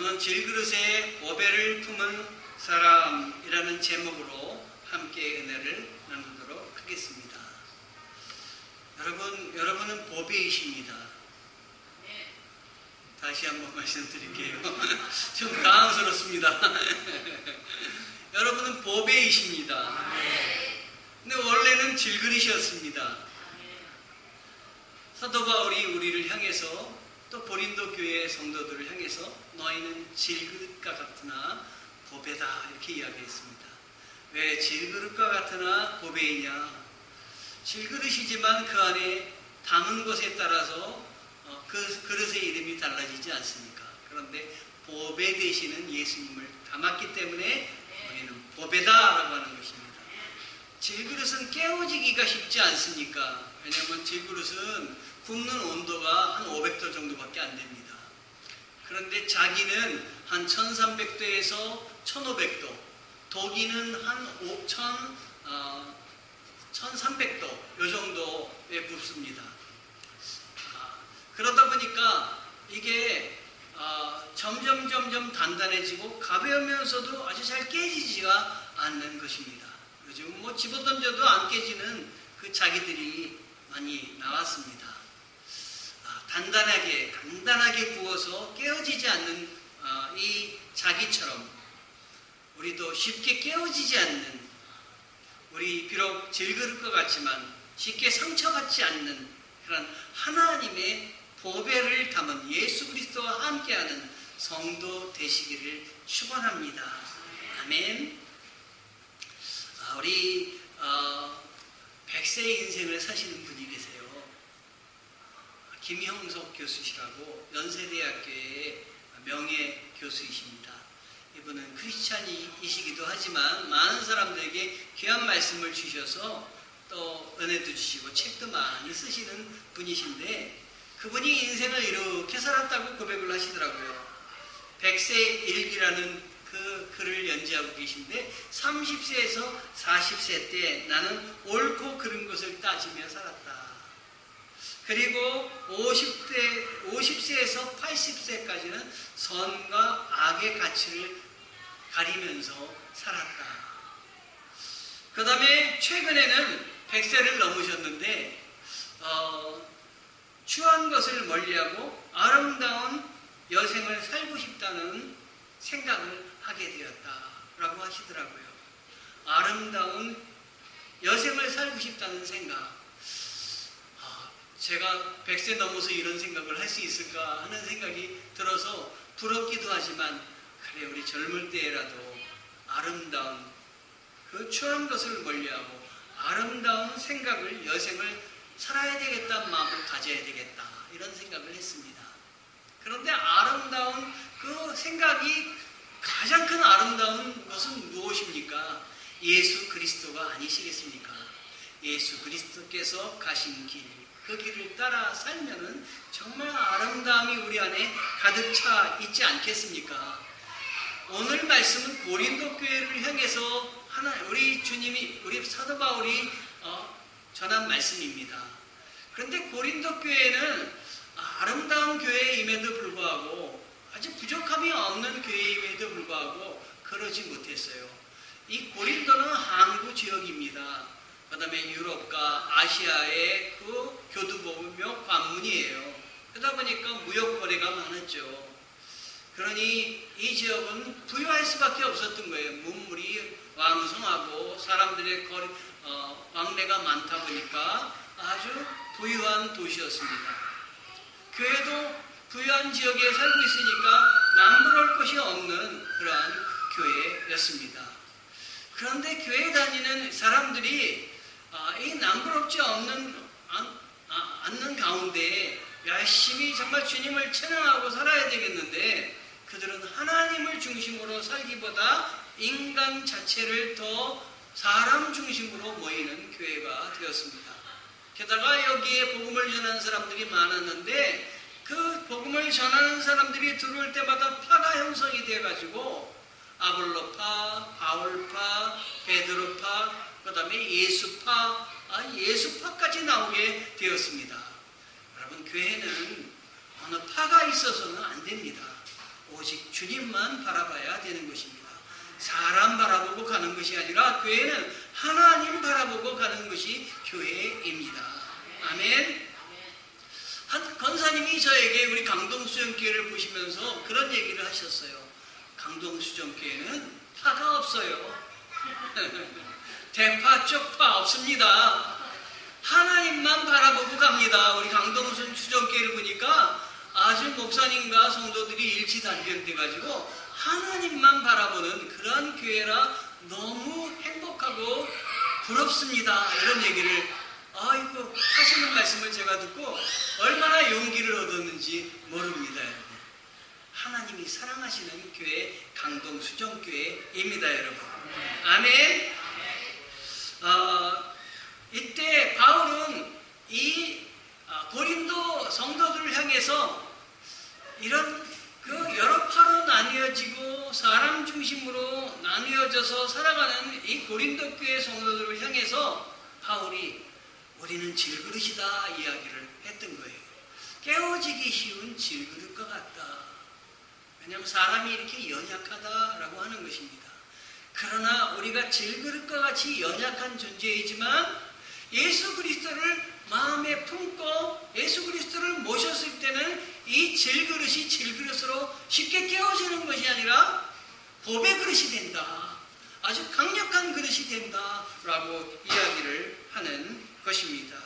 오늘 질그릇에 고배를 품은 사람이라는 제목으로 함께 은혜를 나누도록 하겠습니다. 여러분, 여러분은 보배이십니다. 다시 한번 말씀드릴게요. 좀 당황스럽습니다. 여러분은 보배이십니다. 근데 원래는 질그릇이었습니다. 사도 바울이 우리를 향해서 또 고린도 교회 성도들을 향해서 너희는 질그릇과 같으나 보배다 이렇게 이야기했습니다. 왜 질그릇과 같으나 보배이냐? 질그릇이지만 그 안에 담은 것에 따라서 어, 그 그릇의 이름이 달라지지 않습니까? 그런데 보배 되시는 예수님을 담았기 때문에 우리는 보배다라고 하는 것입니다. 질그릇은 깨워지기가 쉽지 않습니까? 왜냐하면 질그릇은 굽는 온도가 한 500도 정도밖에 안 됩니다. 그런데 자기는 한 1300도에서 1500도, 독이는 한 5000, 어, 1300도, 요 정도에 굽습니다. 아, 그러다 보니까 이게 어, 점점 점점 단단해지고 가벼우면서도 아주 잘 깨지지가 않는 것입니다. 요즘 뭐 집어던져도 안 깨지는 그 자기들이 많이 나왔습니다. 아, 단단하게 단단하게 구워서 깨어지지 않는 어, 이 자기처럼 우리도 쉽게 깨어지지 않는 우리 비록 질그릇 것 같지만 쉽게 상처받지 않는 그런 하나님의 보배를 담은 예수 그리스도와 함께하는 성도 되시기를 축원합니다. 아멘. 아, 우리 어, 백세의 인생을 사시는 분이 계세요. 김형석 교수시라고 연세대학교의 명예 교수이십니다. 이분은 크리스찬이시기도 하지만 많은 사람들에게 귀한 말씀을 주셔서 또 은혜도 주시고 책도 많이 쓰시는 분이신데 그분이 인생을 이렇게 살았다고 고백을 하시더라고요. 백세 일기라는 그 글을 연재하고 계신데 30세에서 40세 때 나는 옳고 그른 것을 따지며 살았다. 그리고 50대, 50세에서 80세까지는 선과 악의 가치를 가리면서 살았다. 그 다음에 최근에는 100세를 넘으셨는데, 어, 추한 것을 멀리하고 아름다운 여생을 살고 싶다는 생각을 하게 되었다라고 하시더라고요. 아름다운 여생을 살고 싶다는 생각. 제가 100세 넘어서 이런 생각을 할 수 있을까 하는 생각이 들어서 부럽기도 하지만 그래 우리 젊을 때라도 아름다운 그 추한 것을 멀리하고 아름다운 생각을 여생을 살아야 되겠다는 마음을 가져야 되겠다 이런 생각을 했습니다. 그런데 아름다운 그 생각이 가장 큰 아름다운 것은 무엇입니까? 예수 그리스도가 아니시겠습니까? 예수 그리스도께서 가신 길, 그 길을 따라 살면은 정말 아름다움이 우리 안에 가득 차 있지 않겠습니까? 오늘 말씀은 고린도 교회를 향해서 하나 우리 주님이 우리 사도 바울이 어, 전한 말씀입니다. 그런데 고린도 교회는 아름다운 교회임에도 불구하고 아주 부족함이 없는 교회임에도 불구하고 그러지 못했어요. 이 고린도는 항구 지역입니다. 그 다음에 유럽과 아시아의 그 관문이에요. 그러다 보니까 무역 거래가 많았죠. 그러니 이 지역은 부유할 수밖에 없었던 거예요. 문물이 왕성하고 사람들의 거리, 어, 왕래가 많다 보니까 아주 부유한 도시였습니다. 교회도 부유한 지역에 살고 있으니까 남부러울 것이 없는 그러한 교회였습니다. 그런데 교회 다니는 사람들이 아, 이 남부럽지 아, 않는 가운데 열심히 정말 주님을 찬양하고 살아야 되겠는데 그들은 하나님을 중심으로 살기보다 인간 자체를 더 사람 중심으로 모이는 교회가 되었습니다. 게다가 여기에 복음을 전하는 사람들이 많았는데 그 복음을 전하는 사람들이 들어올 때마다 파가 형성이 돼가지고 아볼로파, 바울파, 베드로파, 그 다음에 예수파, 아, 예수파까지 나오게 되었습니다. 여러분, 교회는 어느 파가 있어서는 안 됩니다. 오직 주님만 바라봐야 되는 것입니다. 사람 바라보고 가는 것이 아니라 교회는 하나님 바라보고 가는 것이 교회입니다. 아멘. 한 권사님이 저에게 우리 강동수정교회를 보시면서 그런 얘기를 하셨어요. 강동수정교회는 파가 없어요. 대파 쪽파 없습니다. 하나님만 바라보고 갑니다. 우리 강동순 수정교회를 보니까 아주 목사님과 성도들이 일치 단결돼 가지고 하나님만 바라보는 그런 교회라 너무 행복하고 부럽습니다. 이런 얘기를 아이고 하시는 말씀을 제가 듣고 얼마나 용기를 얻었는지 모릅니다, 여러분. 하나님이 사랑하시는 교회 강동 수정교회입니다, 여러분. 아멘. 어, 이때 바울은 이 아, 고린도 성도들을 향해서 이런 그 여러 파로 나뉘어지고 사람 중심으로 나뉘어져서 살아가는 이 고린도 교회 성도들을 향해서 바울이 우리는 질그릇이다 이야기를 했던 거예요. 깨워지기 쉬운 질그릇과 같다. 왜냐하면 사람이 이렇게 연약하다라고 하는 것입니다. 그러나 우리가 질그릇과 같이 연약한 존재이지만 예수 그리스도를 마음에 품고 예수 그리스도를 모셨을 때는 이 질그릇이 질그릇으로 쉽게 깨어지는 것이 아니라 법의 그릇이 된다. 아주 강력한 그릇이 된다 라고 이야기를 하는 것입니다.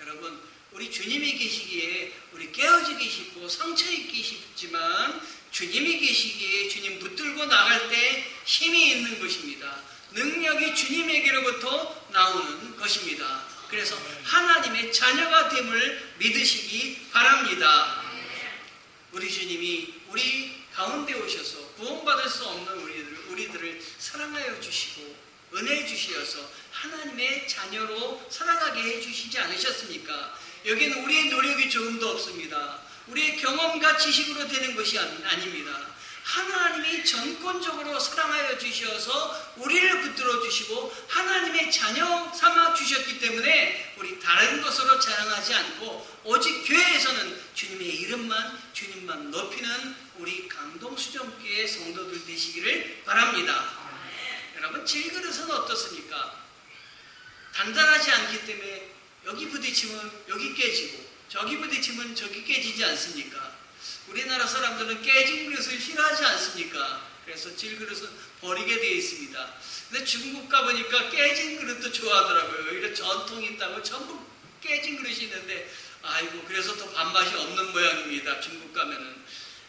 여러분, 우리 주님이 계시기에 우리 깨어지기 쉽고 상처 입기 쉽지만 주님이 계시기에 주님 붙들고 나갈 때 힘이 있는 것입니다. 능력이 주님에게로부터 나오는 것입니다. 그래서 하나님의 자녀가 됨을 믿으시기 바랍니다. 우리 주님이 우리 가운데 오셔서 구원받을 수 없는 우리들, 우리들을 사랑하여 주시고 은혜 주시어서 하나님의 자녀로 살아가게 해주시지 않으셨습니까? 여기는 우리의 노력이 조금도 없습니다. 우리의 경험과 지식으로 되는 것이 아닙니다. 하나님이 전권적으로 사랑하여 주셔서 우리를 붙들어 주시고 하나님의 자녀 삼아 주셨기 때문에 우리 다른 것으로 자랑하지 않고 오직 교회에서는 주님의 이름만 주님만 높이는 우리 강동 수정교회 성도들 되시기를 바랍니다. 여러분 질그릇은 어떻습니까? 단단하지 않기 때문에 여기 부딪히면 여기 깨지고 저기 부딪히면 저기 깨지지 않습니까? 우리나라 사람들은 깨진 그릇을 싫어하지 않습니까? 그래서 질그릇은 버리게 되어 있습니다. 근데 중국 가보니까 깨진 그릇도 좋아하더라고요. 이런 전통이 있다고 전부 깨진 그릇이 있는데 아이고 그래서 더 밥맛이 없는 모양입니다. 중국 가면은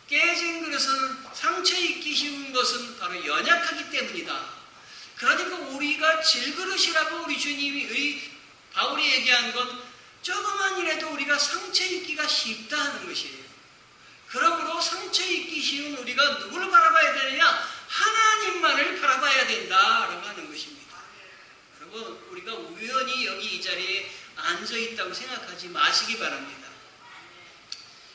깨진 그릇은 상처 입기 쉬운 것은 바로 연약하기 때문이다. 그러니까 우리가 질그릇이라고 우리 주님이 바울이 얘기한 건 조그만 일에도 우리가 상처 입기가 쉽다 하는 것이에요. 그러므로 상처 입기 쉬운 우리가 누구를 바라봐야 되느냐? 하나님만을 바라봐야 된다라고 하는 것입니다. 여러분, 우리가 우연히 여기 이 자리에 앉아 있다고 생각하지 마시기 바랍니다.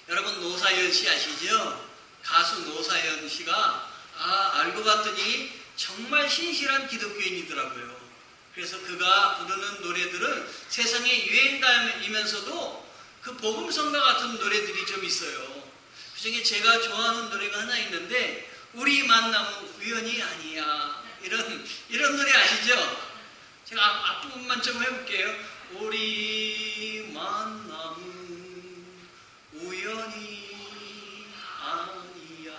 여러분, 노사연 씨 아시죠? 가수 노사연 씨가 아, 알고 봤더니 정말 신실한 기독교인이더라고요. 그래서 그가 부르는 노래들은 세상의 유행가이면서도 그 복음성과 같은 노래들이 좀 있어요. 그 중에 제가 좋아하는 노래가 하나 있는데 우리 만남은 우연이 아니야. 이런 이런 노래 아시죠? 제가 앞, 앞부분만 좀 해볼게요. 우리 만남은 우연이 아니야.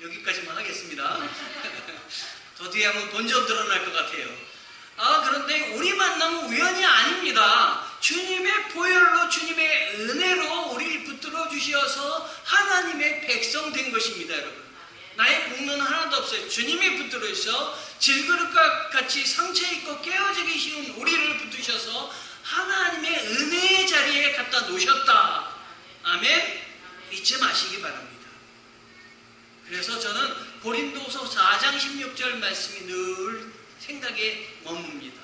여기까지만 하겠습니다. 더 뒤에 한번 본전 드러날 것 같아요. 아, 그런데 우리 만남은 우연이 아닙니다. 주님의 보혈로 주님의 은혜로 우리를 붙들어 주셔서 하나님의 백성 된 것입니다, 여러분. 나의 공로는 하나도 없어요. 주님이 붙들어 주셔 질그릇과 같이 상처 있고 깨어지기 쉬운 우리를 붙드셔서 하나님의 은혜의 자리에 갖다 놓으셨다. 아멘? 잊지 마시기 바랍니다. 그래서 저는 고린도서 4장 16절 말씀이 늘 생각에 머뭅니다.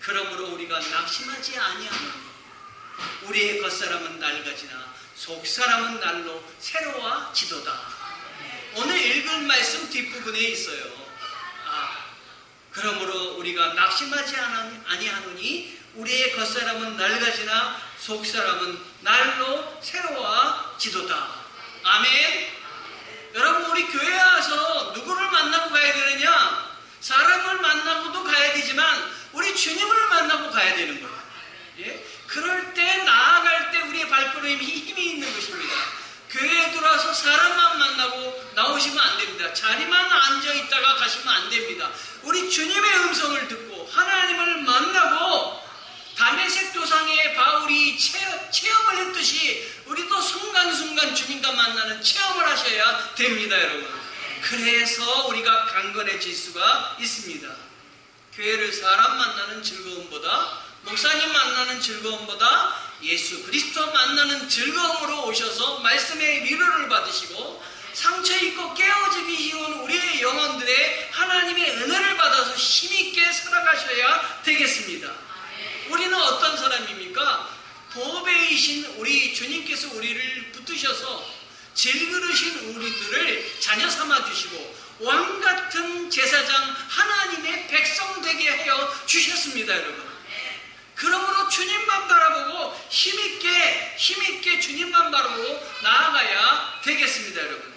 그러므로 우리가 낙심하지 아니하노니 우리의 겉사람은 낡아지나 속사람은 날로 새로워지도다. 오늘 읽은 말씀 뒷부분에 있어요. 아, 그러므로 우리가 낙심하지 아니하노니 우리의 겉사람은 낡아지나 속사람은 날로 새로워지도다. 아멘. 여러분 우리 교회 와서 누구를 만나고 가야 되느냐? 사람을 만나고도 가야 되지만 우리 주님을 만나고 가야 되는 거예요. 예? 그럴 때 나아갈 때 우리의 발걸음이 힘이 있는 것입니다. 교회에 들어와서 사람만 만나고 나오시면 안 됩니다. 자리만 앉아 있다가 가시면 안 됩니다. 우리 주님의 음성을 듣고 하나님을 만나고 담에색 도상에 바울이 체험, 체험을 했듯이 우리도 순간순간 주님과 만나는 체험을 하셔야 됩니다, 여러분. 그래서 우리가 강건해질 수가 있습니다. 교회를 사람 만나는 즐거움보다 목사님 만나는 즐거움보다 예수 그리스도 만나는 즐거움으로 오셔서 말씀의 위로를 받으시고 상처 입고 깨어지기 쉬운 우리의 영혼들의 하나님의 은혜를 받아서 힘있게 살아가셔야 되겠습니다. 우리는 어떤 사람입니까? 보배이신 우리 주님께서 우리를 붙드셔서 질그르신 우리들을 자녀 삼아 주시고 왕 같은 제사장 하나님의 백성 되게 하여 주셨습니다, 여러분. 그러므로 주님만 바라보고 힘있게 힘있게 주님만 바라보고 나아가야 되겠습니다, 여러분.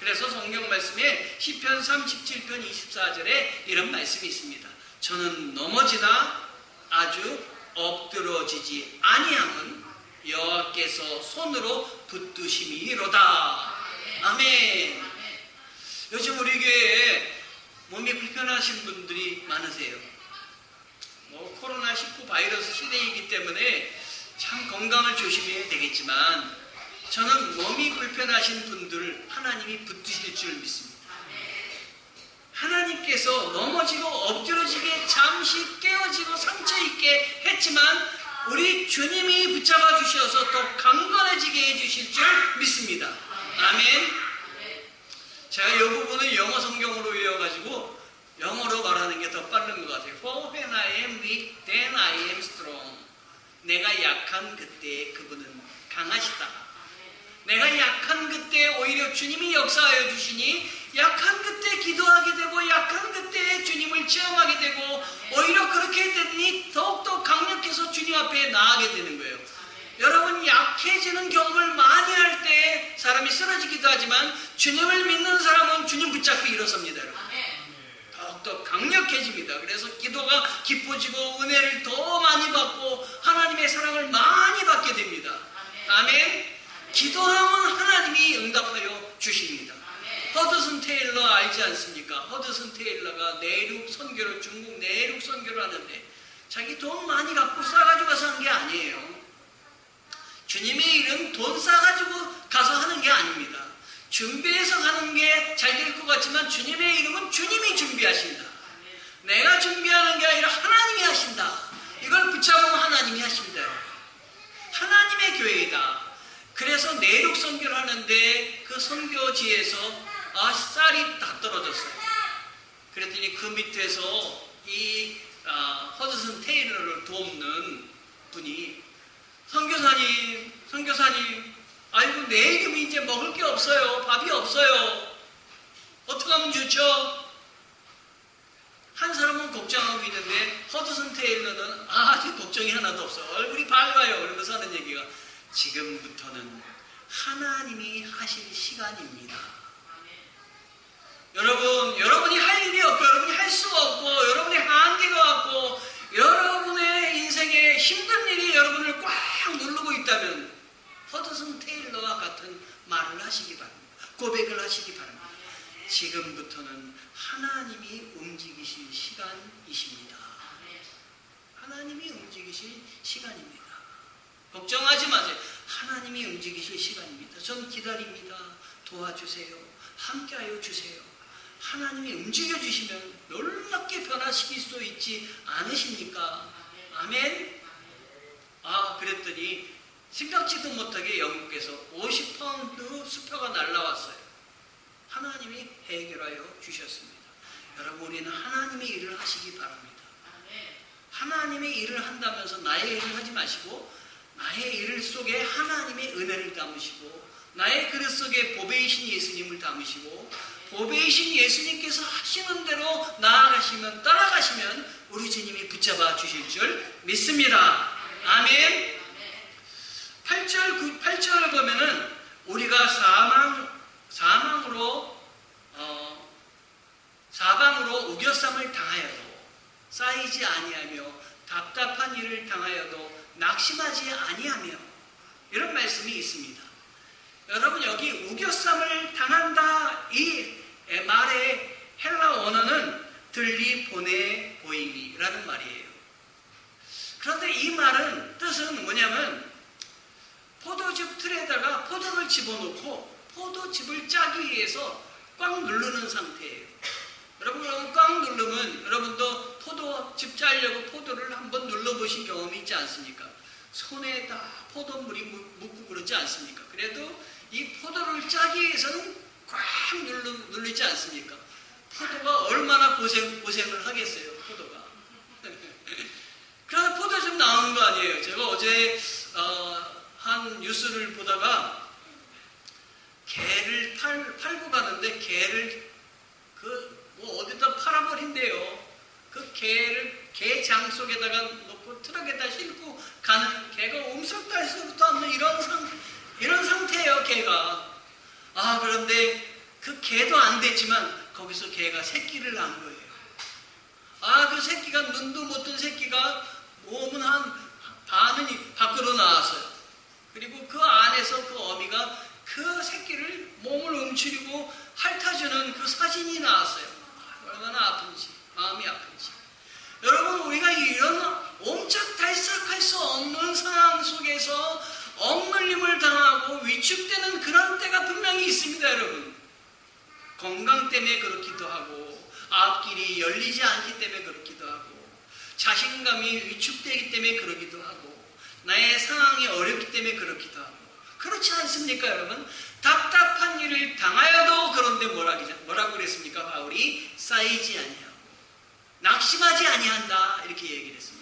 그래서 성경 말씀에 시편 37편 24절에 이런 말씀이 있습니다. 저는 넘어지나 아주 엎드러지지 아니함은 여호와께서 손으로 붙드심이로다. 아멘. 요즘 우리 교회에 몸이 불편하신 분들이 많으세요. 뭐 코로나19 바이러스 시대이기 때문에 참 건강을 조심해야 되겠지만 저는 몸이 불편하신 분들 하나님이 붙드실 줄 믿습니다. 하나님께서 넘어지고 엎드러지게 잠시 깨어지고 상처 있게 했지만 우리 주님이 붙잡아 주셔서 더 강건해지게 해주실 줄 믿습니다. 아멘. 제가 이 부분을 영어 성경으로 외워가지고 영어로 말하는 게 더 빠른 것 같아요. For when I am weak, then I am strong. 내가 약한 그때 그분은 강하시다. 내가 약한 그때 오히려 주님이 역사하여 주시니 약한 그때 기도하게 되고 약한 그때 주님을 체험하게 되고 오히려 그렇게 되니 더욱더 강력해서 주님 앞에 나아가게 되는 거예요. 여러분 약해지는 경험을 많이 할 때 사람이 쓰러지기도 하지만 주님을 믿는 사람은 주님 붙잡고 일어섭니다. 더욱더 강력해집니다. 그래서 기도가 깊어지고 은혜를 더 많이 받고 하나님의 사랑을 많이 받게 됩니다. 아멘. 기도하면 하나님이 응답하여 주십니다. 허드슨 테일러 알지 않습니까? 허드슨 테일러가 내륙 선교를 중국 내륙 선교를 하는데 자기 돈 많이 갖고 싸가지고 가서 하는 게 아니에요. 주님의 일은 돈 싸가지고 가서 하는 게 아닙니다. 준비해서 가는 게 잘 될 것 같지만 주님의 이름은 주님이 준비하신다. 내가 준비하는 게 아니라 하나님이 하신다. 이걸 붙잡으면 하나님이 하십니다. 하나님의 교회이다. 그래서 내륙 선교를 하는데 그 선교지에서 아 쌀이 다 떨어졌어요. 그랬더니 그 밑에서 이 아, 허드슨 테일러를 돕는 분이 선교사님, 선교사님, 아이고 내 이름이 이제 먹을 게 없어요. 밥이 없어요. 어떻게 하면 좋죠? 한 사람은 걱정하고 있는데 허드슨 테일러는 아주 걱정이 하나도 없어. 얼굴이 밝아요. 그러면서 하는 얘기가 지금부터는 하나님이 하실 시간입니다. 여러분, 여러분이 할 일이 없고, 여러분이 할 수가 없고, 여러분의 한계가 없고, 여러분의 인생에 힘든 일이 여러분을 꽉 누르고 있다면, 허드슨 테일러와 같은 말을 하시기 바랍니다. 고백을 하시기 바랍니다. 지금부터는 하나님이 움직이실 시간이십니다. 하나님이 움직이실 시간입니다. 걱정하지 마세요. 하나님이 움직이실 시간입니다. 전 기다립니다. 도와주세요. 함께하여 주세요. 하나님이 움직여 주시면 놀랍게 변화시킬 수 있지 않으십니까? 아멘. 아 그랬더니 생각지도 못하게 영국에서 50파운드 수표가 날라왔어요. 하나님이 해결하여 주셨습니다. 여러분 우리는 하나님의 일을 하시기 바랍니다. 하나님의 일을 한다면서 나의 일을 하지 마시고 나의 일 속에 하나님의 은혜를 담으시고 나의 그릇 속에 보배이신 예수님을 담으시고 오베이신 예수님께서 하시는 대로 나아가시면 따라가시면 우리 주님이 붙잡아 주실 줄 믿습니다. 아멘. 8절 9, 8절을 보면은 우리가 사망 사망으로 어, 사방으로 우겨쌈을 당하여도 쌓이지 아니하며 답답한 일을 당하여도 낙심하지 아니하며 이런 말씀이 있습니다. 여러분 여기 우겨쌈을 당한다 이 말의 헬라 원어는 들리 보내 보임이라는 말이에요. 그런데 이 말은 뜻은 뭐냐면 포도즙 틀에다가 포도를 집어넣고 포도즙을 짜기 위해서 꽉 누르는 상태예요. 여러분 그러면 꽉 누르면 여러분도 포도즙 짜려고 포도를 한번 눌러보신 경험이 있지 않습니까? 손에 다 포도물이 묻고 그러지 않습니까? 그래도 이 포도를 짜기 위해서는 꽉 눌러, 누르지 않습니까? 포도가 얼마나 고생, 고생을 하겠어요, 포도가. 그래서 포도 좀 나오는 거 아니에요. 제가 어제, 어, 한 뉴스를 보다가 개를 팔, 팔고 가는데 개를 그 뭐 어디다 팔아버린대요. 그 개를 개장 속에다가 놓고 트럭에다 싣고 가는 개가 옴석달석도 없는 이런 상 이런 상태예요 개가. 아 그런데 그 개도 안 됐지만 거기서 개가 새끼를 낳은 거예요. 아 그 새끼가 눈도 못 뜬 새끼가 몸은 한 반은 밖으로 나왔어요. 그리고 그 안에서 그 어미가 그 새끼를 몸을 움츠리고 핥아주는 그 사진이 나왔어요. 얼마나 아픈지, 마음이 아픈지. 여러분, 우리가 이런 옴짝달싹할 수 없는 상황 속에서 억눌림을 당하고 위축되는 그런 때가 분명히 있습니다, 여러분. 건강 때문에 그렇기도 하고, 앞길이 열리지 않기 때문에 그렇기도 하고, 자신감이 위축되기 때문에 그러기도 하고, 나의 상황이 어렵기 때문에 그렇기도 하고, 그렇지 않습니까, 여러분? 답답한 일을 당하여도 그런데 뭐라고 그랬습니까? 바울이 쌓이지 아니하고 낙심하지 아니한다 이렇게 얘기를 했습니다.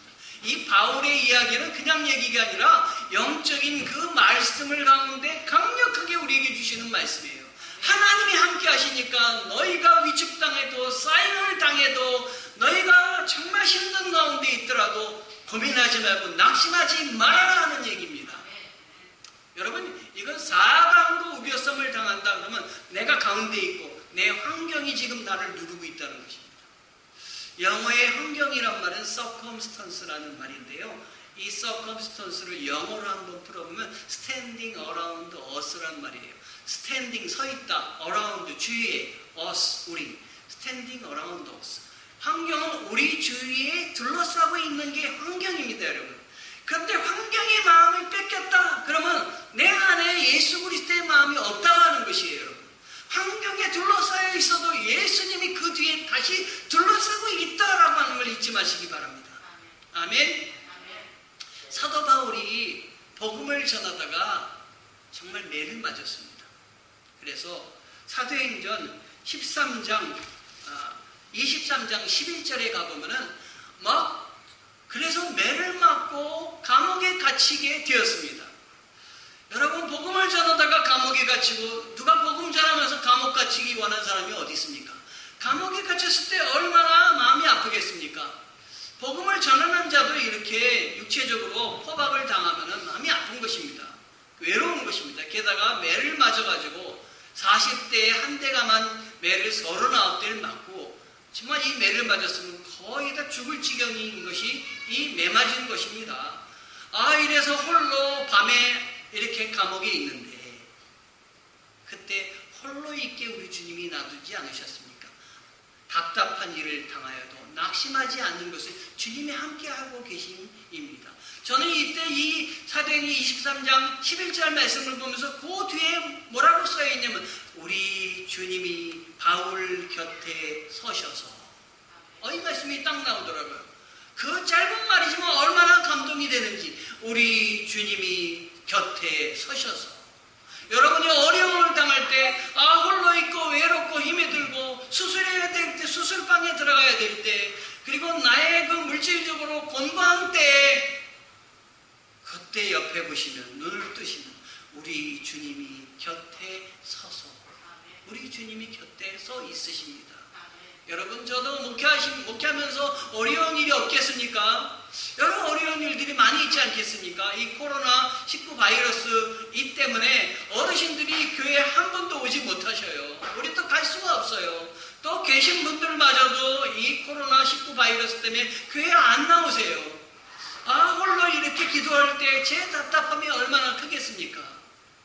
이 바울의 이야기는 그냥 얘기가 아니라 영적인 그 말씀을 가운데 강력하게 우리에게 주시는 말씀이에요. 하나님이 함께 하시니까 너희가 위축당해도 쌓임을 당해도 너희가 정말 힘든 가운데 있더라도 고민하지 말고 낙심하지 말아라 하는 얘기입니다. 여러분 이건 사방으로 우겨섬을 당한다 그러면 내가 가운데 있고 내 환경이 지금 나를 누르고 있다는 것입니다. 영어의 환경이란 circumstance라는 말인데요. 이 circumstance를 영어로 한번 풀어보면 standing around us란 말이에요. standing 서 있다, around 주위에 us 우리 standing around us. 환경은 우리 주위에 둘러싸고 있는 게 환경입니다, 여러분. 그런데 환경의 마음을 뺏겼다. 그러면 내 안에 예수 그리스도의 마음이 없다고 하는 것이에요, 여러분. 환경에 둘러싸여 있어도 예수님이 그 뒤에 다시 둘러싸고 있다라고 하는 걸 잊지 마시기 바랍니다. 아멘. 사도 바울이 복음을 전하다가 정말 매를 맞았습니다. 그래서 사도행전 13장 23장 11절에 가보면은 막 그래서 매를 맞고 감옥에 갇히게 되었습니다. 여러분 복음을 전하다가 감옥에 갇히고 누가 복음 전하면서 감옥 갇히기 원한 사람이 어디 있습니까? 감옥에 갇혔을 때 얼마나 마음이 아프겠습니까? 복음을 전하는 자도 이렇게 육체적으로 포박을 당하면 마음이 아픈 것입니다. 외로운 것입니다. 게다가 매를 맞아가지고 40대에 한 대가만 매를 39대를 맞고 정말 이 매를 맞았으면 거의 다 죽을 지경인 것이 이 매 맞은 것입니다. 아 이래서 홀로 밤에 이렇게 감옥에 있는데 그때 홀로 있게 우리 주님이 놔두지 않으셨습니까? 답답한 일을 당하여도 낙심하지 않는 것을 주님이 함께하고 계심입니다. 저는 이때 이 사도행전 23장 11절 말씀을 보면서 그 뒤에 뭐라고 써있냐면 우리 주님이 바울 곁에 서셔서 어, 이 말씀이 딱 나오더라고요. 그 짧은 말이지만 얼마나 감동이 되는지 우리 주님이 곁에 서셔서 여러분이 어려움을 당할 때, 아, 홀로 있고, 외롭고, 힘이 들고, 수술해야 될 때, 수술방에 들어가야 될 때, 그리고 나의 그 물질적으로 곤고한 때, 그때 옆에 보시면, 눈을 뜨시면, 우리 주님이 곁에 서서, 우리 주님이 곁에 서 있으십니다. 여러분, 저도 목회하시, 목회하면서 어려운 일이 없겠습니까? 여러 어려운 일들이 많이 있지 않겠습니까? 이 코로나 19 바이러스 이 때문에 어르신들이 교회에 한 번도 오지 못하셔요. 우리 또 갈 수가 없어요. 또 계신 분들마저도 이 코로나 19 바이러스 때문에 교회 안 나오세요. 아 홀로 이렇게 기도할 때 제 답답함이 얼마나 크겠습니까?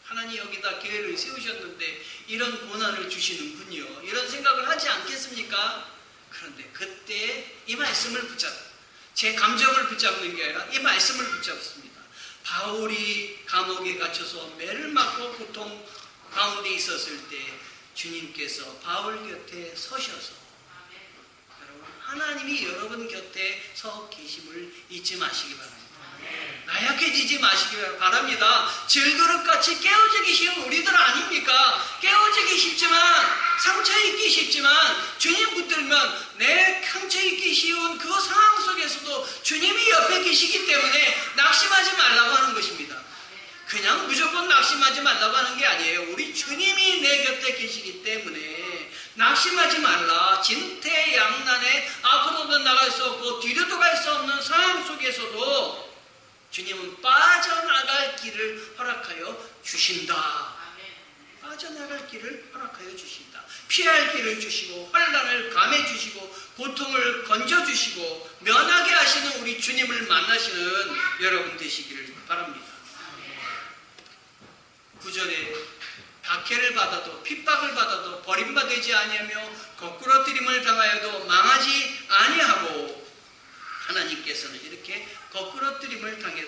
하나님 여기다 교회를 세우셨는데 이런 고난을 주시는군요. 이런 생각을 하지 않겠습니까? 그런데 그때 이 말씀을 붙잡, 제 감정을 붙잡는 게 아니라 이 말씀을 붙잡습니다. 바울이 감옥에 갇혀서 매를 맞고 고통 가운데 있었을 때 주님께서 바울 곁에 서셔서 여러분 하나님이 여러분 곁에 서 계심을 잊지 마시기 바랍니다. 나약해지지 마시기 바랍니다. 질그릇같이 깨어지기 쉬운 우리들 아닙니까? 깨어지기 쉽지만 상처 입기 쉽지만 주님 붙들면 내 상처 입기 쉬운 그 상황 속에서도 주님이 옆에 계시기 때문에 낙심하지 말라고 하는 것입니다. 그냥 무조건 낙심하지 말라고 하는 게 아니에요. 우리 주님이 내 곁에 계시기 때문에 낙심하지 말라. 진퇴양난에 앞으로도 나갈 수 없고 뒤로도 갈 수 없는 상황 속에서도 주님은 빠져나갈 길을 허락하여 주신다. 빠져나갈 길을 허락하여 주신다. 피할 길을 주시고 환란을 감해 주시고 고통을 건져 주시고 면하게 하시는 우리 주님을 만나시는 여러분 되시기를 바랍니다. 구절에 박해를 받아도 핍박을 받아도 버림받지 아니하며 거꾸러뜨림을 당하여도 망하지 아니하고 하나님께서는 이렇게 거꾸러뜨림을 당해도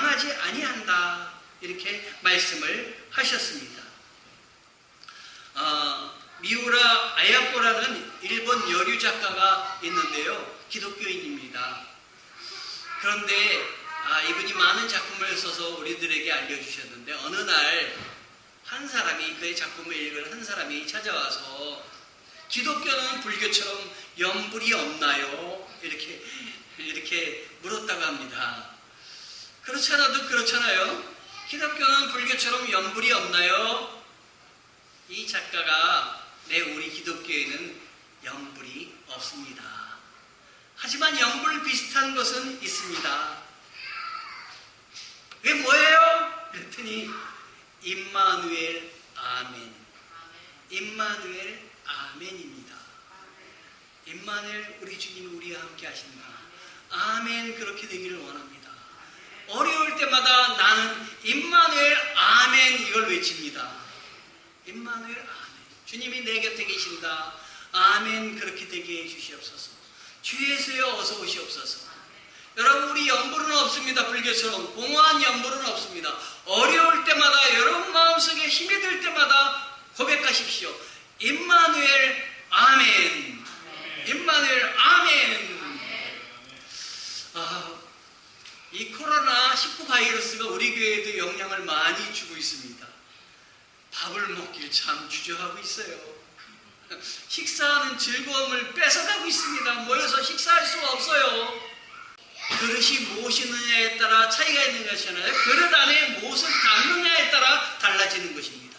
망하지 아니한다 이렇게 말씀을 하셨습니다. 어, 미우라 아야코라는 일본 여류 작가가 있는데요. 기독교인입니다. 그런데 아, 이분이 많은 작품을 써서 우리들에게 알려주셨는데 어느 날 한 사람이 그의 작품을 읽은 한 사람이 찾아와서 기독교는 불교처럼 염불이 없나요? 이렇게 이렇게 물었다고 합니다. 그렇잖아도 그렇잖아요. 기독교는 불교처럼 염불이 없나요? 이 작가가 네 우리 기독교에는 염불이 없습니다. 하지만 염불 비슷한 것은 있습니다. 그게 뭐예요? 그랬더니 임마누엘 아멘. 임마누엘 아멘입니다. 임마누엘 우리 주님이 우리와 함께 하신다. 아멘 그렇게 되기를 원합니다. 어려울 때마다 나는 임마누엘 아멘 이걸 외칩니다. 임마누엘 아멘. 주님이 내 곁에 계신다. 아멘 그렇게 되게 해 주시옵소서. 주 예수여 어서 오시옵소서. 여러분 우리 연불은 없습니다. 불교처럼 공허한 연불은 없습니다. 어려울 때마다 여러분 마음속에 힘이 들 때마다 고백하십시오. 임마누엘 아멘. 임마누엘 아멘. 아, 이 코로나 19 바이러스가 우리 교회에도 영향을 많이 주고 있습니다. 밥을 먹길 참 주저하고 있어요. 식사하는 즐거움을 뺏어가고 있습니다. 모여서 식사할 수가 없어요. 그릇이 무엇이느냐에 따라 차이가 있는 것이 아니라 그릇 안에 무엇을 담느냐에 따라 달라지는 것입니다.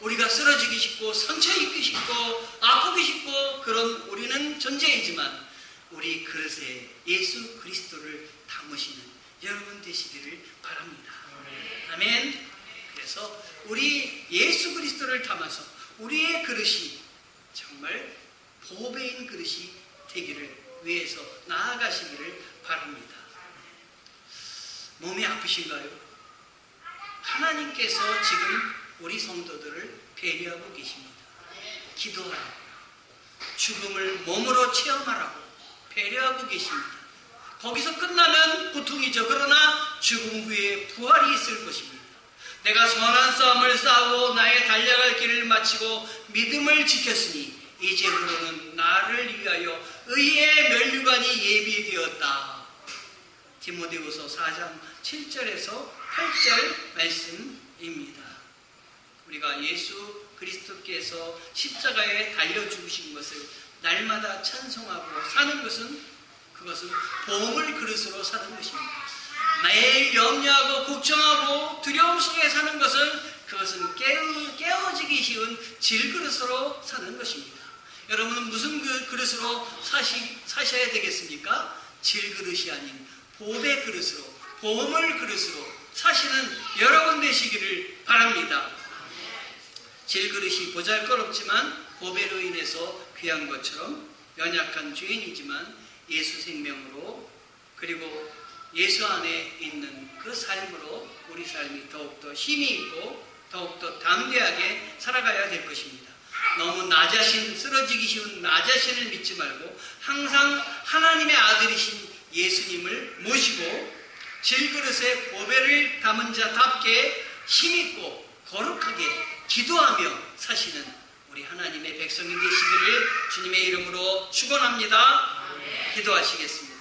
우리가 쓰러지기 쉽고 상처 입기 쉽고 아프기 쉽고 그런 우리는 존재이지만 우리 그릇에 예수 그리스도를 담으시는 여러분 되시기를 바랍니다. 아멘. 그래서 우리 예수 그리스도를 담아서 우리의 그릇이 정말 보배인 그릇이 되기를 위해서 나아가시기를 바랍니다. 몸이 아프신가요? 하나님께서 지금 우리 성도들을 배려하고 계십니다. 기도하라고. 죽음을 몸으로 체험하라고 배려하고 계십니다. 거기서 끝나면 고통이죠. 그러나 죽음 후에 부활이 있을 것입니다. 내가 선한 싸움을 싸우고 나의 달려갈 길을 마치고 믿음을 지켰으니 이제부로는 나를 위하여 의의 면류관이 예비되었다. 디모데후서 4장 7절에서 8절 말씀입니다. 우리가 예수 그리스도께서 십자가에 달려 죽으신 것을 날마다 찬송하고 사는 것은 그것은 보물 그릇으로 사는 것입니다. 매일 염려하고 걱정하고 두려움 속에 사는 것은 그것은 깨어, 깨어지기 쉬운 질그릇으로 사는 것입니다. 여러분은 무슨 그 그릇으로 사시, 사셔야 되겠습니까? 질그릇이 아닌 보배 그릇으로, 보물 그릇으로 사시는 여러분 되시기를 바랍니다. 질그릇이 보잘것없지만 보배로 인해서 귀한 것처럼 연약한 죄인이지만 예수 생명으로 그리고 예수 안에 있는 그 삶으로 우리 삶이 더욱더 힘이 있고 더욱더 담대하게 살아가야 될 것입니다. 너무 나 자신, 쓰러지기 쉬운 나 자신을 믿지 말고 항상 하나님의 아들이신 예수님을 모시고 질그릇에 보배를 담은 자답게 힘있고 거룩하게 기도하며 사시는 우리 하나님의 백성이 되시기를 주님의 이름으로 축원합니다. 기도하시겠습니다.